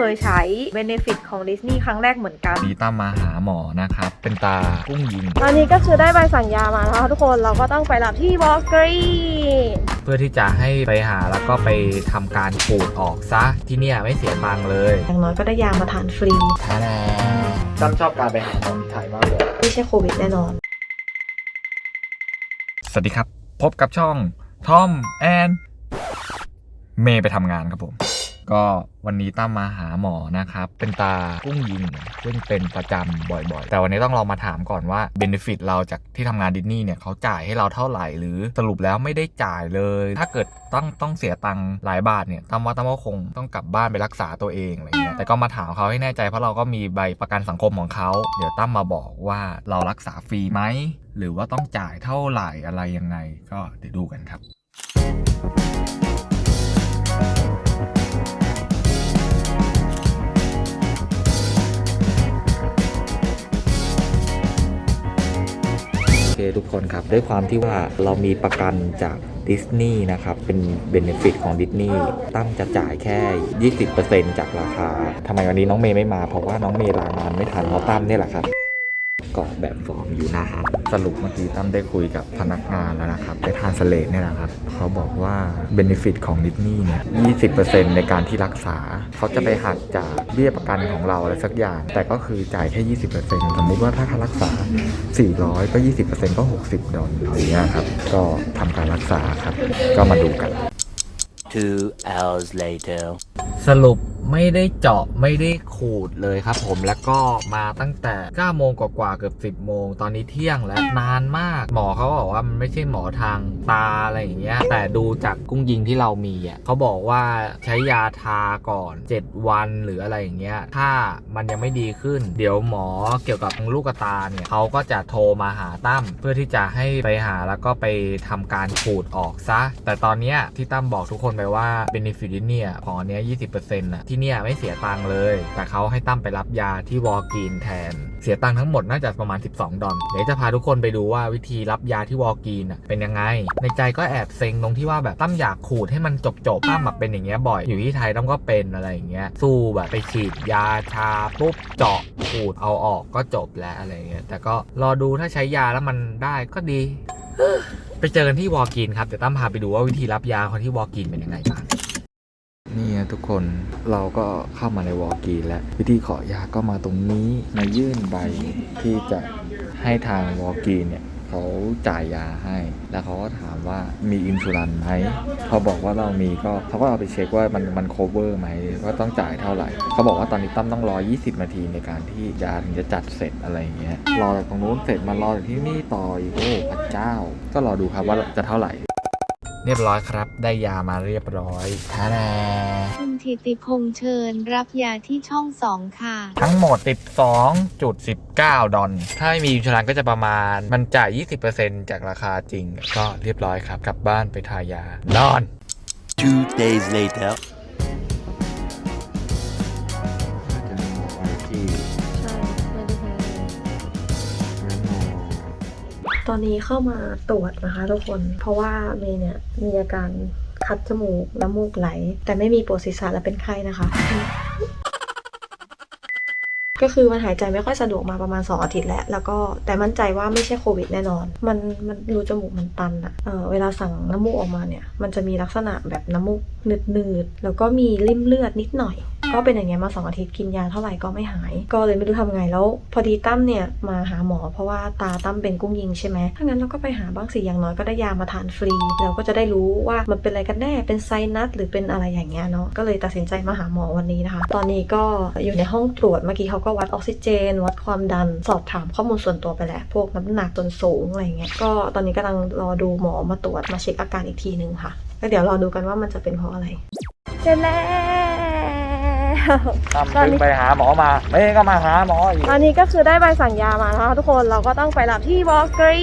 เคยใช้ Benefit ของดิสนีย์ครั้งแรกเหมือนกันนี้ตั้มมาหาหมอนะครับ เป็นตากุ้งยิง ตอนนี้ก็คือได้ใบสั่งยามาแล้วค่ะทุกคนเราก็ต้องไปรับที่วอลกรีน เพื่อที่จะให้ไปหาแล้วก็ไปทำการขูดออกซะ ที่เนี่ยไม่เสียตังค์เลยอย่างน้อยก็ได้ยามาทานฟรีท่าแน่ตั้มชอบการไปหาหมอที่ไทยมากเลย ไม่ใช่โควิดแน่นอน สวัสดีครับ พบกับช่องทอมแอนเมย์ไปทำงานครับผม ก็วันนี้ตั้มมาหาหมอนะครับ เป็นตากุ้งยิง ซึ่งเป็นประจำบ่อยๆ แต่วันนี้ต้องลองมาถามก่อนว่าเบนฟิตเราจากที่ทำงานดิสนีย์เนี่ยเขาจ่ายให้เราเท่าไหร่ หรือสรุปแล้วไม่ได้จ่ายเลย ถ้าเกิดต้องต้องเสียตังค์หลายบาทเนี่ยตั้มว่าตั้มก็คงต้องกลับบ้านไปรักษาตัวเองอะไรเงี้ยแต่ก็มาถามเขาให้แน่ใจเพราะเราก็มีใบประกันสังคมของเขาเดี๋ยวตั้มมาบอกว่าเรารักษาฟรีไหมหรือว่าต้องจ่ายเท่าไหร่อะไรยังไง ก็เดี๋ยวดูกันครับ ทุกคนครับ ด้วยความที่ว่าเรามีประกันจากดิสนีย์นะครับ เป็นเบนฟิตของดิสนีย์ตั้มจะจ่ายแค่ 20%จากราคาทำไมวันนี้น้องเมย์ไม่มา เพราะว่าน้องเมย์ลางานไม่ทันเพราะตั้มเนี่ยแหละครับ กรอกแบบฟอร์มอยู่นะฮะสรุปเมื่อกี้ตั้มได้คุยกับพนักงานแล้วนะครับไปทานสเลดเนี่ยนะครับ เขาบอกว่าเบนฟิตของดิสนีย์เนี่ย 20%ในการที่รักษา เขาจะไปหักจากเบี้ยประกันของเราอะไรสักอย่าง แต่ก็คือจ่ายแค่ 20%สมมุติว่าถ้าค่ารักษา 400 ก็ 20%ก็ 60 ดอลลาร์อย่างเงี้ยครับ ก็ทำการรักษาครับ ก็มาดูกัน Two hours later. สรุปไม่ได้เจาะไม่ได้ขูดเลยครับผมแล้วก็มาตั้งแต่ 9 โมงกว่าๆเกือบ 10 โมง ตอนนี้เที่ยงแล้วนานมาก หมอเขาบอกว่ามันไม่ใช่หมอทางตาอะไรอย่างเงี้ย แต่ดูจากกุ้งยิงที่เรามีอะเขาบอกว่าใช้ยาทาก่อน 7 วันหรืออะไรอย่างเงี้ย ถ้ามันยังไม่ดีขึ้น เดี๋ยวหมอเกี่ยวกับลูกตาเนี่ยเขาก็จะโทรมาหาตั้มเพื่อที่จะให้ไปหาแล้วก็ไปทำการขูดออกซะ แต่ตอนเนี้ยที่ตั้มบอกทุกคนไปว่า Benefit เนี่ยของอันเนี้ย20%น่ะที่เนี่ยไม่เสียตังค์เลย แต่เขาให้ตั้มไปรับยาที่วอลกินแทน เสียตังค์ทั้งหมดน่าจะประมาณ 12 ดอลเดี๋ยวจะพาทุกคนไปดูว่าวิธีรับยาที่วอลกินเป็นยังไง ในใจก็แอบเซ็งตรงที่ว่าแบบตั้มอยากขูดให้มันจบจบๆตั้มแบบเป็นอย่างเงี้ยบ่อยอยู่ที่ไทยตั้มก็เป็นอะไรอย่างเงี้ยสู้แบบไปฉีดยาชาปุ๊บเจาะขูดเอาออกก็จบแล้วอะไรเงี้ยแต่ก็รอดูถ้าใช้ยาแล้วมันได้ก็ดี ไปเจอกันที่วอลกินครับเดี๋ยวตั้มพาไปดูว่าวิธีรับยาคนที่วอลกินเป็นยังไงบ้าง ทุกคนเราก็เข้ามาในวอลกีแล้ววิธีขอยาก็มาตรงนี้มายื่นใบที่จะให้ทางวอลกีเนี่ยเขาจ่ายยาให้ แล้วเขาก็ถามว่ามีอินชูรันไหมพอบอกว่าเรามีก็เขาก็เอาไปเช็คว่ามันมันโคเวอร์ไหมว่าต้องจ่ายเท่าไหร่ เขาบอกว่าตอนนี้ตั้มต้องรอ 20 นาทีในการที่ยาถึงจะจัดเสร็จอะไรอย่างเงี้ย รอจากตรงนู้นเสร็จมารอจากที่นี่ต่ออีกโอ้พระเจ้า ก็รอดูครับว่าจะเท่าไหร่ เรียบร้อยครับ ได้ยามาเรียบร้อยท่าแน่คุณธิติพงษ์เชิญรับยาที่ช่องสองค่ะ ทั้งหมด 12.19 ดอลถ้าไม่มีอินชูรันก็จะประมาณ มันจ่าย 20%จากราคาจริง ก็เรียบร้อยครับ กลับบ้านไปทายานอน Two days later. ตอนนี้เข้ามาตรวจนะคะทุกคน เพราะว่าเมย์เนี่ยมีอาการคัดจมูกน้ำมูกไหล แต่ไม่มีปวดศีรษะและเป็นไข้นะคะ ก็คือมันหายใจไม่ค่อยสะดวกมาประมาณ 2 อาทิตย์แล้ว แล้วก็แต่มั่นใจว่าไม่ใช่โควิดแน่นอน มันมันรูจมูกมันตันอะเออเวลาสั่งน้ำมูกออกมาเนี่ย มันจะมีลักษณะแบบน้ำมูกหนืดๆแล้วก็มีริ่มเลือดนิดหน่อย ก็เป็นอย่างเงี้ยมาสองอาทิตย์กินยาเท่าไหร่ก็ไม่หาย ก็เลยไม่รู้ทำไงแล้ว พอดีตั้มเนี่ยมาหาหมอ เพราะว่าตาตั้มเป็นกุ้งยิงใช่ไหมถ้างั้นเราก็ไปหาบ้างสิอย่างน้อยก็ได้ยามาทานฟรีเราก็จะได้รู้ว่ามันเป็นอะไรกันแน่เป็นไซนัสหรือเป็นอะไรอย่างเงี้ยเนาะก็เลยตัดสินใจมาหาหมอวันนี้นะคะ ตอนนี้ก็อยู่ในห้องตรวจเมื่อกี้เขาก็วัดออกซิเจน วัดความดันสอบถามข้อมูลส่วนตัวไปแล้วพวกน้ำหนักส่วนสูงอะไรเงี้ยก็ตอนนี้กำลังรอดูหมอมาตรวจมาเช็คอาการอีกทีนึงค่ะแล้วเดี๋ยวรอดูกันว่ามันจะเป็นเพราะอะไร เสร็จแล้ว ตั้มตอนนี้ เพิ่งไปหาหมอมาไม่ก็มาหาหมออีก ตอนนี้ก็คือได้ใบสั่งยามาแล้วค่ะทุกคนเราก็ต้องไปรับที่วอลกรี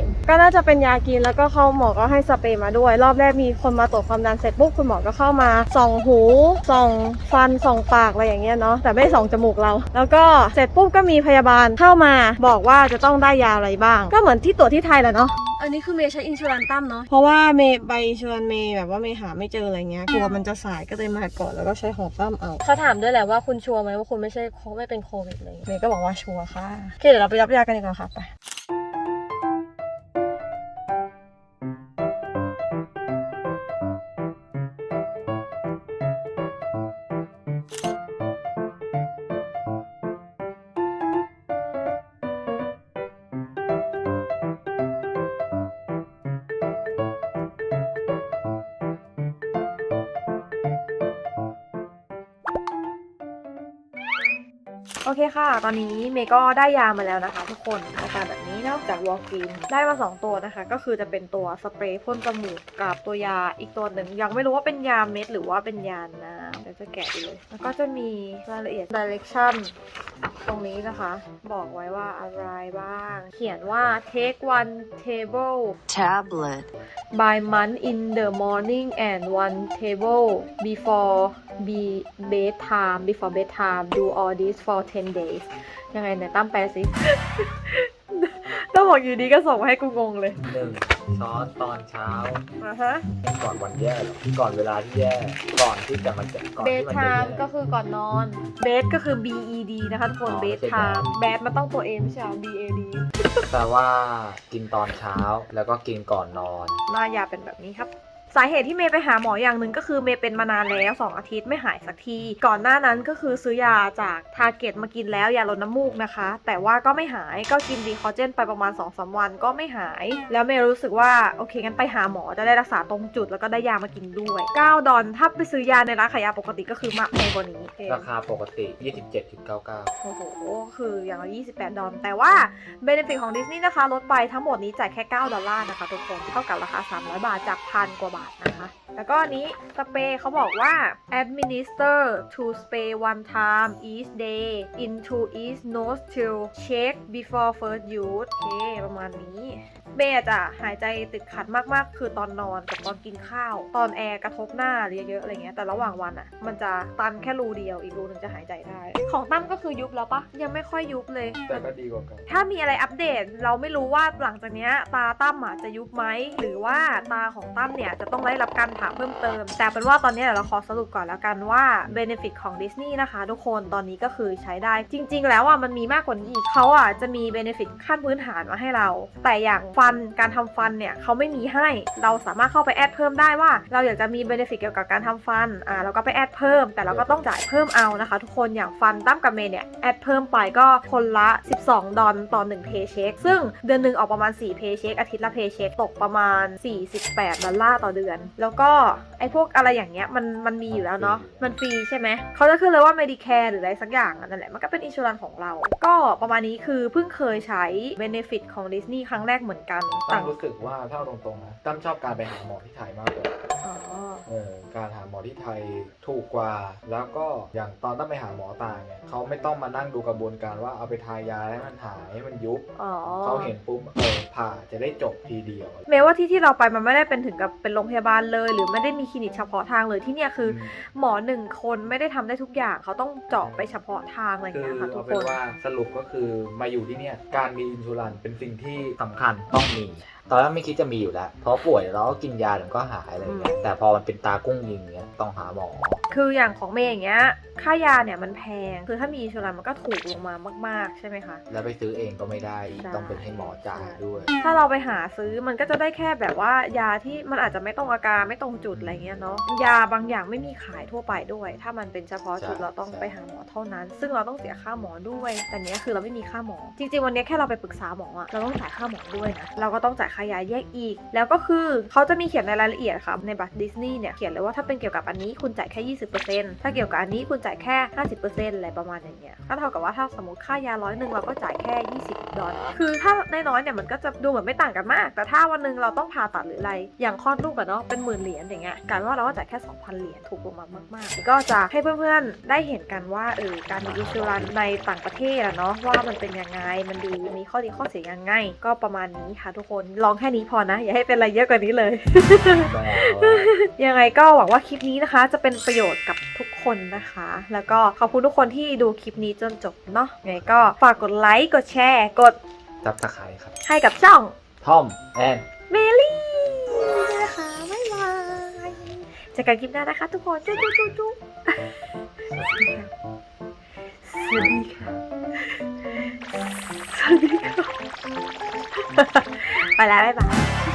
นก็น่าจะเป็นยากินแล้วก็เข้าหมอก็ให้สเปรย์มาด้วย รอบแรกมีคนมาตรวจความดันเสร็จปุ๊บคุณหมอก็เข้ามาส่องหูส่องฟันส่องปากอะไรอย่างเงี้ยเนาะแต่ไม่ส่องจมูกเรา แล้วก็เสร็จปุ๊บก็มีพยาบาลเข้ามาบอกว่าจะต้องได้ยาอะไรบ้าง ก็เหมือนที่ตรวจที่ไทยแหละเนาะเออันนี้คือเมย์ใช้อินชูรันตั้มเนาะเพราะว่าเมย์ใบอินชูรันเมย์แบบว่าเมย์หาไม่เจออะไรเงี้ยกลัวมันจะสายก็เลยมาก่อนแล้วก็ใช้ของตั้มเอาเขาถามด้วยแหละว่าคุณชัวร์ไหมว่าคุณไม่ใช่ไม่เป็นโควิดเลยเมย์ก็บอกว่าชัวร์ค่ะโอเคเดี๋ยวเราไปรับยากันดีกว่าค่ะไป โอเคค่ะ ตอนนี้เมย์ก็ได้ยามาแล้วนะคะ ทุกคนอาการแบบนี้เนอกจากวอลกินได้มา 2 ตัวนะคะ ก็คือจะเป็นตัวสเปรย์พ่นจมูกกับตัวยาอีกตัวหนึ่งยังไม่รู้ว่าเป็นยาเม็ดหรือว่าเป็นยาน้ำ เดี๋ยวจะแกะดูเลย แล้วก็จะมีรายละเอียด direction ตรงนี้นะคะ บอกไว้ว่าอะไรบ้าง เขียนว่า take one table tablet, by month in the morning and one table before be bedtime before bedtime do all this for 10 days ยังไงเนี่ยตั้มแปลสิ ต้องบอกอยู่ดีก็ส่งมาให้กูงงเลยหนึ่งช้อนตอนเช้า อะฮะก่อนวันแย่เหรอก่อนเวลาที่แย่ ก่อนที่จะมันจะก่อนที่มันจะแย่ bedtime ก็คือก่อนนอน bed ก็คือ b e d นะคะทุกคนอ๋อไม่ใช่ bedtime bed bed มันต้องตัว a ไม่ใช่เหรอ b a d แปลว่ากินตอนเช้าแล้วก็กินก่อนนอน หน้ายาเป็นแบบนี้ครับ สาเหตุที่เมย์ไปหาหมออย่างหนึ่งก็คือเมย์เป็นมานานแล้ว2อาทิตย์ไม่หายสักที ก่อนหน้านั้นก็คือซื้อยาจากทาร์เก็ตมากินแล้วยาลดน้ำมูกนะคะ แต่ว่าก็ไม่หายก็กินดีคอเจนไปประมาณ2อสวันก็ไม่หาย แล้วเมย์รู้สึกว่าโอเคงั้นไปหาหมอจะได้รักษาตรงจุดแล้วก็ได้ยามากินด้วย 9 ดอลถ้าไปซื้อยาในร้านขายยาปกติก็คือมากแพงกว่านี้เองราคาปกติ 27.99 โอ้โหคืออย่างละ28 ดอลลาร์แต่ว่าเบนฟิตของดิสนีย์นะคะลดไปทั้งหมดนี้จ่ายแค่ 9 ดอลลาร์นะคะทุกคนเท่ากับราคา300บาทจากพันกว่าบาทนะคะ แล้วก็อันนี้สเปรย์เขาบอกว่า administer to spray one time each day into each nostril check before first use โอเค ประมาณนี้ เบย์อาจจะหายใจติดขัดมากๆ คือตอนนอนกับตอนกินข้าว ตอนแอร์กระทบหน้าเยอะๆอะไรเงี้ย แต่ระหว่างวันอะ่ะมันจะตันแค่รูเดียว อีกรูหนึงจะหายใจได้ ของตั้มก็คือยุบแล้วปะยังไม่ค่อยยุบเลย แต่ก็ดีกว่าเกันถ้ามีอะไรอัปเดตเราไม่รู้ว่าหลังจากเนี้ยตาตั้มอะจะยุบไหมหรือว่าตาของตั้มเนี่ยจะต้องได้รับการผ่าเพิ่มเติม แต่เป็นว่าตอนนี้เราขอสรุปก่อนแล้วกันว่าเบนฟิตของดิสนีย์นะคะทุกคนตอนนี้ก็คือใช้ได้ จริง ๆ แล้วอะมันมีมากกว่านี้อีกเขาอะจะมีเบนฟิตขั้นพื้นฐานมาให้เรา แต่อย่างฟันการทำฟันเนี่ยเขาไม่มีให้เราสามารถเข้าไปแอดเพิ่มได้ว่า เราอยากจะมีเบนฟิตเกี่ยวกับการทำฟันอ่าเราก็ไปแอดเพิ่ม แต่เราก็ต้องจ่ายเพิ่มเอานะคะ ทุกคนอย่างฟันตั้มกับเมย์เนี่ยแอดเพิ่มไปก็คนละ 12 ดอลต่อ1เพย์เช็คซึ่งเดือนหนึ่งออกประมาณ4เพย์เช็คอาทิตย์ละเพย์เช็คตกประมาณ 48ดอลลาร์ต่อเดือน แล้วก็ไอ้พวกอะไรอย่างเงี้ยมันมันมีอยู่แล้วเนาะมันฟรีใช่ไหมเขาจะขึ้นเลยว่า Medicare หรืออะไรสักอย่างอะนั่นแหละมันก็เป็นอินชูรันของเรา ก็ประมาณนี้คือเพิ่งเคยใช้ Benefit ของดิสนีย์ครั้งแรกเหมือนกันตั้ต่างงรู้สึกว่าถ้าเอาตรงๆนะตั้มชอบการไปหาหมอที่ไทยมากกว่าอ๋อเออการหาหมอที่ไทยถูกกว่า แล้วก็อย่างตอนตั้มไปหาหมอตาเนี่ยเขาไม่ต้องมานั่งดูกระบวนการว่าเอาไปทายาให้มันหายให้มันยุบอ๋อเขาเห็นปุ๊บเออผ่าจะได้จบทีเดียวแม้ว่าที่ที่เราไปมันไม่ได้เป็นถึงกับเป็นโรงพยาบาลเลย หรือไม่ได้มีคลินิกเฉพาะทางเลยที่เนี่ยคืออมหมอหนึ่งคนไม่ได้ทำได้ทุกอย่างเขาต้องเจาะไปเฉพาะทางอะไรอย่างคือเงี้ยค่ะทุเอากเป็คนนว่าสรุปก็คือมาอยู่ที่เนี่ยการมีอินชูรันเป็นสิ่งที่สำคัญต้องมี ตอนแรกไม่คิดจะมีอยู่แล้ว เพราะป่วยเราก็กินยาเดี๋ยวก็หายอะไรอย่างเงี้ยแต่พอมันเป็นตากุ้งยิงเงี้ยต้องหาหมอ คืออย่างของเมย์อย่างเงี้ย ค่ายาเนี่ยมันแพง คือถ้ามีอินชูรันมันก็ถูกลงมามาก ๆ ใช่ไหมคะ แล้วไปซื้อเองก็ไม่ได้อีกใช่ ต้องเป็นให้หมอจ่ายด้วย ถ้าเราไปหาซื้อมันก็จะได้แค่แบบว่ายาที่มันอาจจะไม่ตรงอาการไม่ตรงจุดอะไรเงี้ยเนาะยาบางอย่างไม่มีขายทั่วไปด้วย ถ้ามันเป็นเฉพาะจุดใช่ เราต้องใช่ไปหาหมอเท่านั้น ซึ่งเราต้องเสียค่าหมอด้วย แต่เนี้ยคือเราไม่มีค่าหมอ จริงๆวันเนี้ยแค่เราไปปรึกษาหมออะเราต้องจ่ายค่าหมอด้วยนะเราก็ต้องจ่ายค่ายาแยกอีก แล้วก็คือเขาจะมีเขียนในรายละเอียดค่ะในบัตรดิสนีย์เนี่ยเขียนเลยว่าถ้าเป็นเกี่ยวกับอันนี้คุณจ่ายแค่ 20%ถ้าเกี่ยวกับอันนี้คุณจ่ายแค่ 50%อะไรประมาณอย่างเงี้ยก็เท่ากับว่าถ้าสมมติค่ายาร้อยหนึ่งเราก็จ่ายแค่ 20 ดอลลาร์คือถ้าน้อยๆเนี่ยมันก็จะดูเหมือนไม่ต่างกันมาก แต่ถ้าวันหนึงเราต้องผ่าตัดหรืออะไร อย่างคลอดลูกอะเนาะเป็นหมื่นเหรียญอย่างเงี้ยการว่าเราก็จ่ายแค่ 2,000 เหรียญถูกลงมามากๆ ก็จะให้เพื่อนๆได้เห็นกันว่าเออการมีอินชูรันในต่างประเทศอะเนาะว่ามันเป็นยังไงมันดีมีข้อดีข้อเสียยังไง ก็ประมาณนี้ค่ะทุกคนลองแค่นี้พอนะ อย่าให้เป็นอะไรเยอะกว่านี้เลย ยังไงก็หวังว่าคลิปนี้นะคะ จะเป็นประโยชน์กับทุก นนะคะ แล้วก็ขอบคุณทุกคนที่ดูคลิปนี้จนจบเนาะยังไงก็ฝากกดไลค์กดแชร์กดจับตะไคร้ครับให้กับช่องทอมแอนเมลี่นะคะบ๊ายบายเจอกันคลิปหน้านะคะทุกคนจุ๊บจุ๊บจุ๊บสวัสดีค่ะสวัสดีค่ะไปแล้วบ๊ายบาย